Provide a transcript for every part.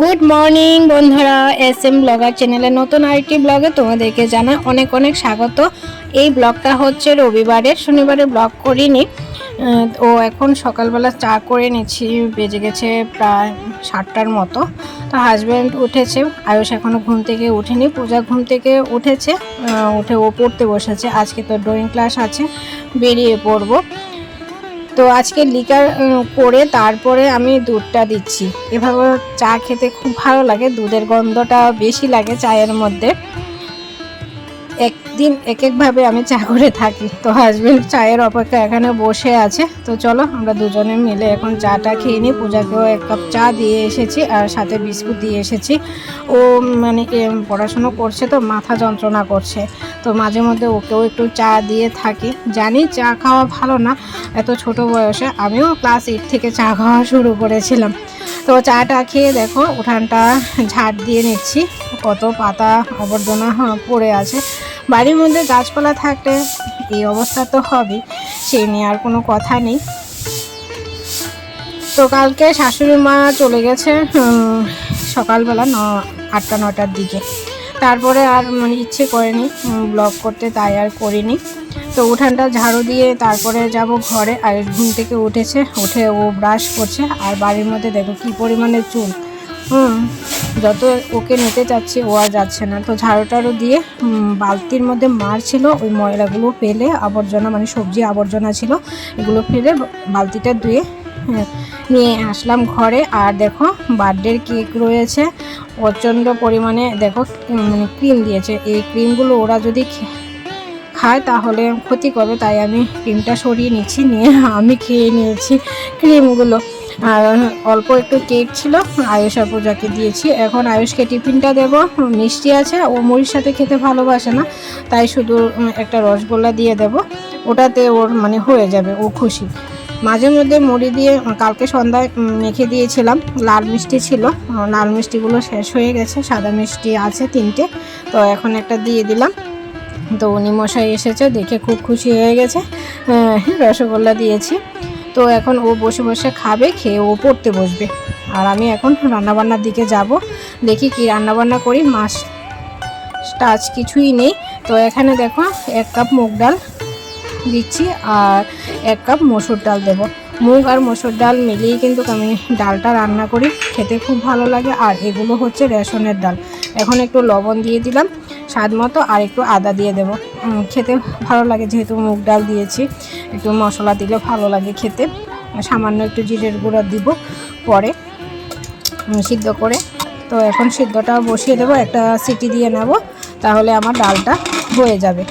Good morning বন্ধুরা S M blogger চ্যানেলে নতুন আরেকটি ব্লগে তোমাদেরকে জানা অনেক অনেক স্বাগত। এই ব্লগটা হচ্ছে রবিবারের শনিবারে ব্লগ করিনি। ও এখন সকালবেলা চা করে নিচ্ছি, বেজে গেছে প্রায় সাতটার মতো। তো হাজব্যান্ড উঠেছে, আয়ুষ এখনও ঘুম থেকে উঠেনি পূজা ঘুম থেকে উঠেছে উঠে ও পড়তে বসেছে। আজকে তো ড্রয়িং ক্লাস আছে, বেরিয়ে পড়ব। তো আজকে লিকার করে তারপরে আমি দুধটা দিচ্ছি। এভাবে চা খেতে খুব ভালো লাগে, দুধের গন্ধটা বেশি লাগে চায়ের মধ্যে। একদিন এক একভাবে আমি চা করে থাকি। তো হাজবেন্ড চায়ের অপেক্ষা এখানে বসে আছে। তো চলো, আমরা দুজনে মিলে এখন চাটা খেয়ে নিই। পূজাকেও এক কাপ চা দিয়ে এসেছি আর সাথে বিস্কুট দিয়ে এসেছি। ও মানে পড়াশুনো করছে তো, মাথা যন্ত্রণা করছে। তো মাঝে মধ্যে ওকেও একটু চা দিয়ে থাকি। জানি চা খাওয়া ভালো না, এত ছোট বয়সে আমিও ক্লাস এইট থেকে চা খাওয়া শুরু করেছিলাম। তো চাটা খেয়ে দেখো, উঠানটা ঝাড় দিয়ে নিচ্ছি। কত পাতা আবর্জনা পড়ে আছে। বাড়ির মধ্যে গাছপালা থাকলে এই অবস্থা তো হবেই, সেই নিয়ে আর কোনো কথা নেই। তো কালকে শাশুড়ি মা চলে গেছে সকালবেলা ন, আটটা, নটার দিকে। তারপরে আর মানে ইচ্ছে করেনি ব্লগ করতে, তাই আর করিনি। তো উঠানটা ঝাড়ু দিয়ে তারপরে যাব ঘরে আর ঘুম থেকে উঠেছে উঠে ও ব্রাশ করছে আর বাড়ির মধ্যে দেখো কি পরিমাণে চুল। হুম যত ওকে নিতে চাচ্ছি ও আর যাচ্ছে না। তো ঝাড়ু টাড়ু দিয়ে বালতির মধ্যে মার ছিল ওই ময়লাগুলো ফেলে আবর্জনা মানে সবজি আবর্জনা ছিল এগুলো ফেলে বালতিটা ধুয়ে হ্যাঁ, নিয়ে আসলাম ঘরে। আর দেখো বার্থডের কেক রয়েছে প্রচণ্ড পরিমাণে দেখো মানে ক্রিম দিয়েছে। এই ক্রিমগুলো ওরা যদি খায়, তাহলে ক্ষতি করবে তাই আমি ক্রিমটা সরিয়ে নিচ্ছি নিয়ে আমি খেয়ে নিয়েছি ক্রিমগুলো আর অল্প একটু কেক ছিল, আয়ুষ আর পূজাকে দিয়েছি। এখন আয়ুষকে টিফিনটা দেব। মিষ্টি আছে, ও মুড়ির সাথে খেতে ভালোবাসে না, তাই শুধু একটা রসগোল্লা দিয়ে দেব। ওটাতে ওর মানে হয়ে যাবে, ও খুশি। মাঝে মধ্যে মুড়ি দিয়ে, কালকে সন্ধ্যায় মেখে দিয়েছিলাম। লাল মিষ্টি ছিল, লাল মিষ্টিগুলো শেষ হয়ে গেছে, সাদা মিষ্টি আছে তিনটে, তো এখন একটা দিয়ে দিলাম। তো উনি মশাই এসেছে, দেখে খুব খুশি হয়ে গেছে। রসগোল্লা দিয়েছি। তো এখন ও বসে বসে খাবে, খেয়ে ও পড়তে বসবে। আর আমি এখন রান্নাবান্নার দিকে যাব, দেখি কি রান্নাবান্না করি। মাছ টাচ কিছুই নেই। তো এখানে দেখো, এক কাপ মুগ ডাল দিচ্ছি আর এক কাপ মসুর ডাল দেব। মুগ আর মসুর ডাল মিলিয়ে কিন্তু আমি ডালটা রান্না করি। খেতে খুব ভালো লাগে। আর এগুলো হচ্ছে রেশনের ডাল। এখন একটু লবণ দিয়ে দিলাম। স্বাদ মতো আর একটু আদা দিয়ে দেবো। খেতে ভালো লাগে যেহেতু মুগ ডাল দিয়েছি। একটু মশলা দিলে ভালো লাগে খেতে। সামান্য একটু জিরের গুঁড়া দিব পরে সিদ্ধ করে। তো এখন সিদ্ধটা বসিয়ে দেবো। একটা সিটি দিয়ে নেব। তাহলে আমার ডালটা হয়ে যাবে।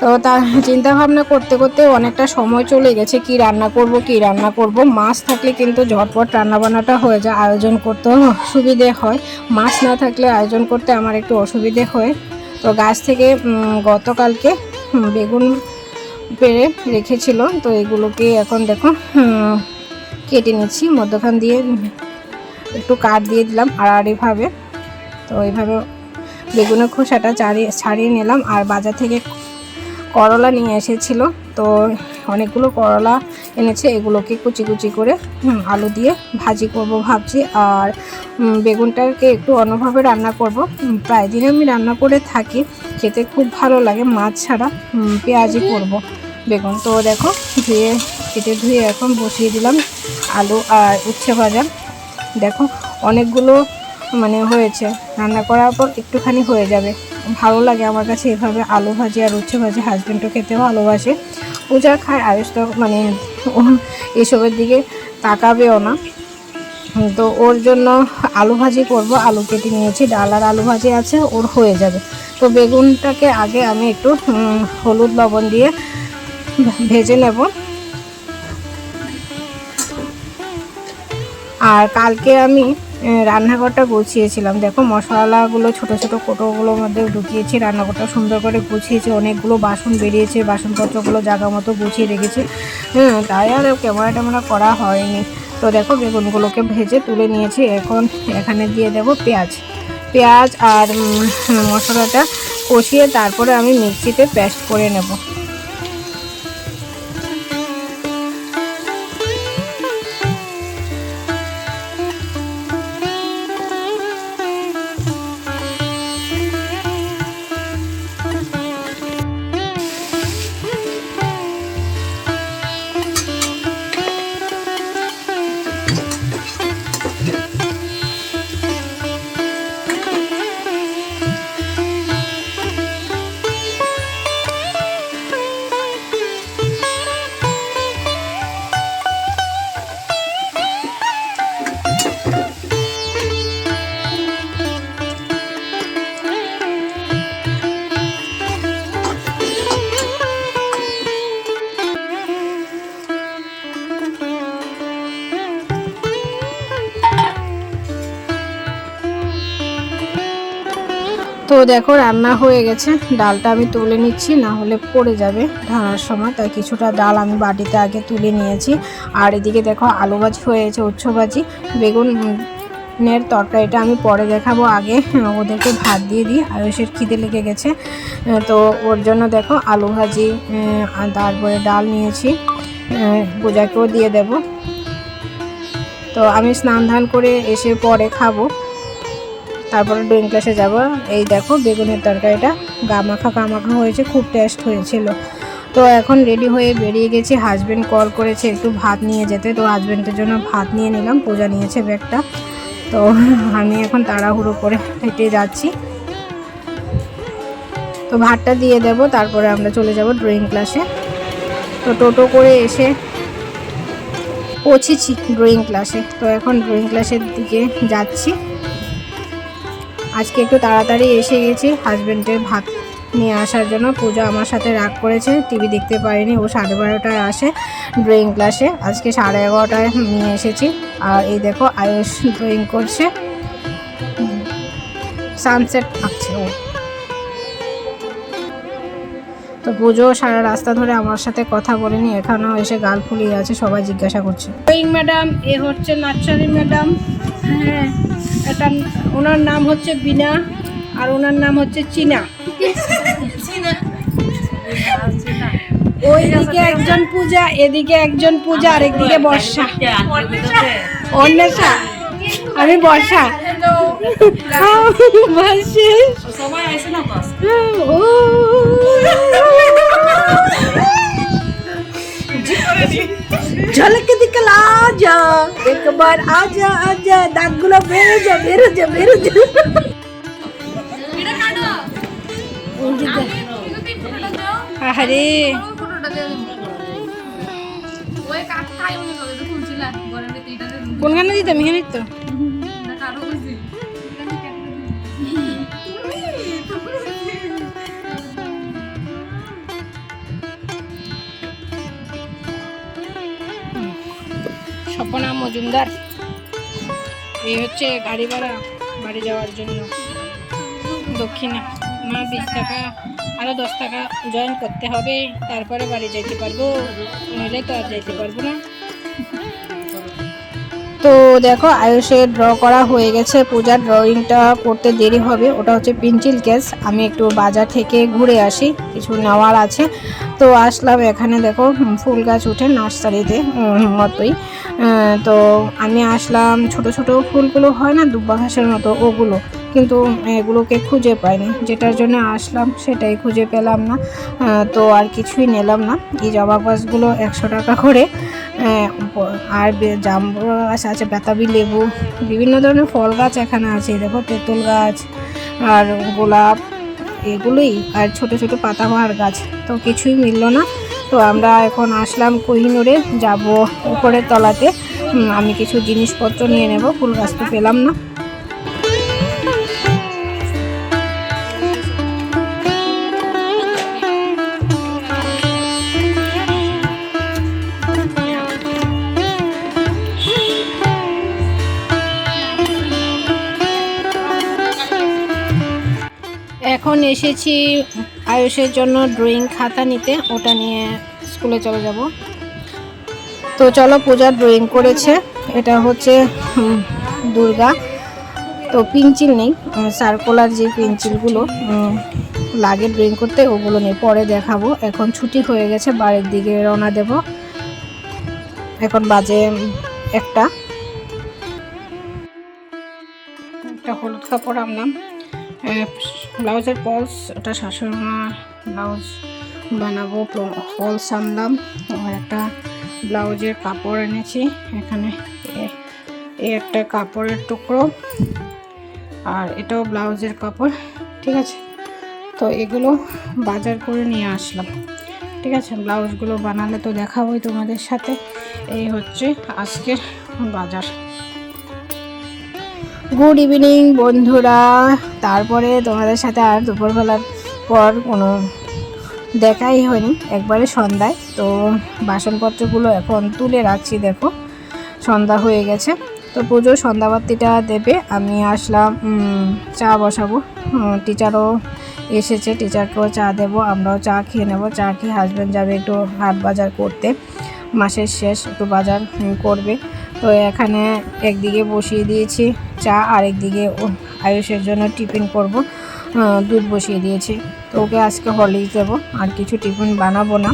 তো তা চিন্তা ভাবনা করতে করতে অনেকটা সময় চলে গেছে। কি রান্না করব, কি রান্না করব? মাছ থাকলে কিন্তু ঝটপট রান্নাবান্নাটা হয়ে যায়, আয়োজন করতেও সুবিধে হয়। মাছ না থাকলে আয়োজন করতে আমার একটু অসুবিধে হয়। তো গাছ থেকে গতকালকে বেগুন পেরে রেখেছিল। তো এগুলোকে এখন দেখো কেটে নিচ্ছি। মধ্যখান দিয়ে একটু কাট দিয়ে দিলাম আড়াআড়িভাবে তো এইভাবে বেগুনের খোসাটা ছাড়িয়ে ছাড়িয়ে নিলাম। আর বাজার থেকে করলা নিয়ে এসেছিল। তো অনেকগুলো করলা এনেছে, এগুলোকে কুচি কুচি করে আলু দিয়ে ভাজি করব ভাবছি। আর বেগুনটাকে একটু অন্যভাবে রান্না করব। প্রায় দিন আমি রান্না করে থাকি, খেতে খুব ভালো লাগে, মাছ ছাড়া পেঁয়াজি করব বেগুন। তো দেখো, ধুয়ে, কেটে ধুয়ে এখন বসিয়ে দিলাম আলু আর উচ্ছে ভাজা। দেখো, অনেকগুলো মানে হয়েছে, রান্না করার পর একটুখানি হয়ে যাবে। ভালো লাগে আমার কাছে এভাবে আলু ভাজি আর উচ্ছে ভাজি হাজব্যান্ডও খেতে ভালোবাসে। ও যা খায় আয়ুষ তো মানে এসবের দিকে তাকাবেও না। তো ওর জন্য আলু ভাজি করব, আলু কেটে নিয়েছি, ডাল আর আলু ভাজি আছে, ওর হয়ে যাবে। তো বেগুনটাকে আগে আমি একটু হলুদ লবণ দিয়ে ভেজে নেব। আর কালকে আমি রান্নাঘরটা গুছিয়েছিলাম। দেখো, মশলাগুলো, ছোট ছোট কোটোগুলোর মধ্যে ঢুকিয়েছি, রান্নাঘরটা সুন্দর করে গুছিয়েছি। অনেকগুলো বাসন বেরিয়েছে, বাসনপত্রগুলো জায়গা মতো গুছিয়ে রেখেছি। হ্যাঁ তাই আর ক্যামেরা ট্যামেরা করা হয়নি। তো দেখো, বেগুনগুলোকে ভেজে তুলে নিয়েছি। এখন এখানে দিয়ে দেবো পেঁয়াজ। পেঁয়াজ আর মশলাটা কষিয়ে তারপরে আমি মিক্সিতে পেস্ট করে নেব। তো দেখো, রান্না হয়ে গেছে। ডালটা আমি তুলে নিচ্ছি, না হলে পড়ে যাবে ঢানার সময়। তাই কিছুটা ডাল আমি বাটিতে আগে তুলে নিয়েছি। আর এদিকে দেখো, আলু ভাজি হয়েছে উচ্ছ ভাজি। বেগুন নের তরকারিটা আমি পরে দেখাবো আগে। ওদেরকে ভাত দিয়ে দিই, আয়ুষের খিদে লেগে গেছে। তো ওর জন্য দেখো, আলু ভাজি তারপরে ডাল নিয়েছি। পূজাকেও দিয়ে দেব। তো আমি স্নান ধান করে এসে পরে খাব। তারপরে ড্রয়িং ক্লাসে যাব। এই দেখো বেগুনের তরকারিটা গা মাখা গা মাখা হয়েছে, খুব টেস্ট হয়েছিল। তো এখন রেডি হয়ে বেরিয়ে গেছি হাজব্যান্ড কল করেছে একটু ভাত নিয়ে যেতে। তো হাজবেন্ডের জন্য ভাত নিয়ে নিলাম, পূজা নিয়েছে ব্যাগটা। তো আমি এখন তাড়াহুড়ো করে হেঁটে যাচ্ছি। তো ভাতটা দিয়ে দেব, তারপরে আমরা চলে যাব ড্রয়িং ক্লাসে তো টোটো করে এসে পৌঁছেছি ড্রয়িং ক্লাসে তো এখন ড্রয়িং ক্লাসের দিকে যাচ্ছি। আজকে একটু তাড়াতাড়ি এসে গেছি হাজব্যান্ডের ভাত নিয়ে আসার জন্য। পূজা আমার সাথে রাগ করেছে টিভি দেখতে পারিনি। ও সাড়ে বারোটায় আসে ড্রয়িং ক্লাসে আজকে সাড়ে এগারোটায় নিয়ে এসেছি। আর এই দেখো আয়ুষ ড্রয়িং করছে। সানসেট আঁকছে ও। তো পুজো সারা রাস্তা ধরে আমার সাথে কথা বলেনি এখানেও এসে গাল ফুলিয়ে আছে সবাই জিজ্ঞাসা করছে। ড্রয়িং ম্যাডাম এ হচ্ছে নার্সারি ম্যাডাম হ্যাঁ। এটা ওনার নাম হচ্ছে বিনা আর ওনার নাম হচ্ছে চীনা। ওইদিকে একজন পূজা এদিকে একজন পূজা আর একদিকে বর্ষা। অন্বেষা? আমি বর্ষা। বর্ষে। ও। ঝলকে দিকলা আজা একবার আজা আজা দাগগুলো বেরো যা বেরো যা বেরো যা আরে কোনখানে দিতাম এখানে তো? মজুমদার। এই হচ্ছে গাড়ি ভাড়া বাড়ি যাওয়ার জন্য। দক্ষিণে মা বিশ টাকা আরও দশ টাকা জয়েন করতে হবে, তারপরে বাড়ি যেতে পারব, নইলে তো আর যেতে পারব না। তো দেখো আয়ুষের ড্র করা হয়ে গেছে, পূজার ড্রয়িংটা করতে দেরি হবে, ওটা হচ্ছে পেন্সিল কেস আমি একটু বাজার থেকে ঘুরে আসি, কিছু নেওয়ার আছে। তো আসলাম এখানে, দেখো ফুল গাছ উঠে নার্সারিতে মতোই। তো আমি আসলাম, ছোট ছোট ফুলগুলো হয় না দুব্বা ঘাসের মতো, ওগুলো। কিন্তু এগুলোকে খুঁজে পাইনি। যেটার জন্য আসলাম সেটাই খুঁজে পেলাম না। তো আর কিছুই নিলাম না। এই জবা গাছগুলো একশো টাকা করে। আর জাম্বু গাছ আছে, বেতাবি লেবু, বিভিন্ন ধরনের ফল গাছ এখানে আছে। দেখো, তেঁতুল গাছ আর গোলাপ, এগুলোই। আর ছোট ছোট পাতাবাহার গাছ। তো কিছুই মিললো না। তো আমরা এখন আসলাম কোহিনুরে। যাব উপরের তলাতে। আমি কিছু জিনিসপত্র নিয়ে নেব। ফুল গাছ তো পেলাম না। এসেছি আয়ুষের জন্য ড্রয়িং খাতা নিতে, ওটা নিয়ে স্কুলে চলে যাব। তো চলো, পূজা ড্রয়িং করেছে, এটা হচ্ছে দুর্গা। তো পেন্সিল নেই সার্কুলার যে পেন্সিলগুলো লাগে ড্রয়িং করতে, ওগুলো নেই পরে দেখাবো। এখন ছুটি হয়ে গেছে, বাড়ির দিকে রওনা দেব। এখন বাজে একটা। একটা হলুদ কাপড় আনলাম ব্লাউজের পলস ওটা শাশুড়ি মা ব্লাউজ বানাবো ফলস আনলাম আর একটা ব্লাউজের কাপড় এনেছি। এখানে এই একটা কাপড়ের টুকরো আর এটাও ব্লাউজের কাপড়, ঠিক আছে? তো এগুলো বাজার করে নিয়ে আসলাম, ঠিক আছে? ব্লাউজগুলো বানালে তো দেখাবোই তোমাদের সাথে। এই হচ্ছে আজকের বাজার। গুড ইভিনিং বন্ধুরা। তারপরে তোমাদের সাথে আর দুপুরবেলার পর কোনো দেখাই হয়নি, একবারে সন্ধ্যায়। তো বাসনপত্রগুলো এখন তুলে রাখছি, দেখো। সন্ধ্যা হয়ে গেছে। তো পুজো সন্ধ্যাবাতিটা দেবে, আমি আসলাম চা বসাবো। টিচারও এসেছে টিচারকেও চা দেবো, আমরাও চা খেয়ে নেব। চা খেয়ে হাজব্যান্ড যাবে একটু হাট বাজার করতে। মাসের শেষ, একটু বাজার করবে। তো এখানে একদিকে বসিয়ে দিয়েছি চা আর একদিকে আয়ুষের জন্য টিফিন করব। দুধ বসিয়ে দিয়েছি। তো ওকে আজকে হরলিক্স দেবো, আর কিছু টিফিন বানাবো না।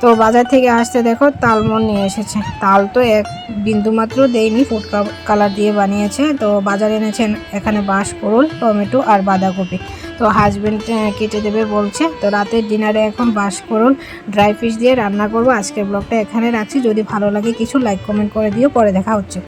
তো বাজার থেকে আসতে দেখো, তালমন নিয়ে এসেছে। তাল তো এক বিন্দু মাত্র দেয়নি ফুড কালার দিয়ে বানিয়েছে। তো বাজারে এনেছেন এখানে বাঁশকরুল, টমেটো আর বাঁধাকপি। তো হাজবেন্ড কেটে দেবে বলছে। তো রাতের ডিনারে এখন বাস করুন ড্রাই ফিশ দিয়ে রান্না করব। আজকের ব্লগটা এখানে রাখছি। যদি ভালো লাগে কিছু লাইক কমেন্ট করে দিও। পরে দেখা হচ্ছে।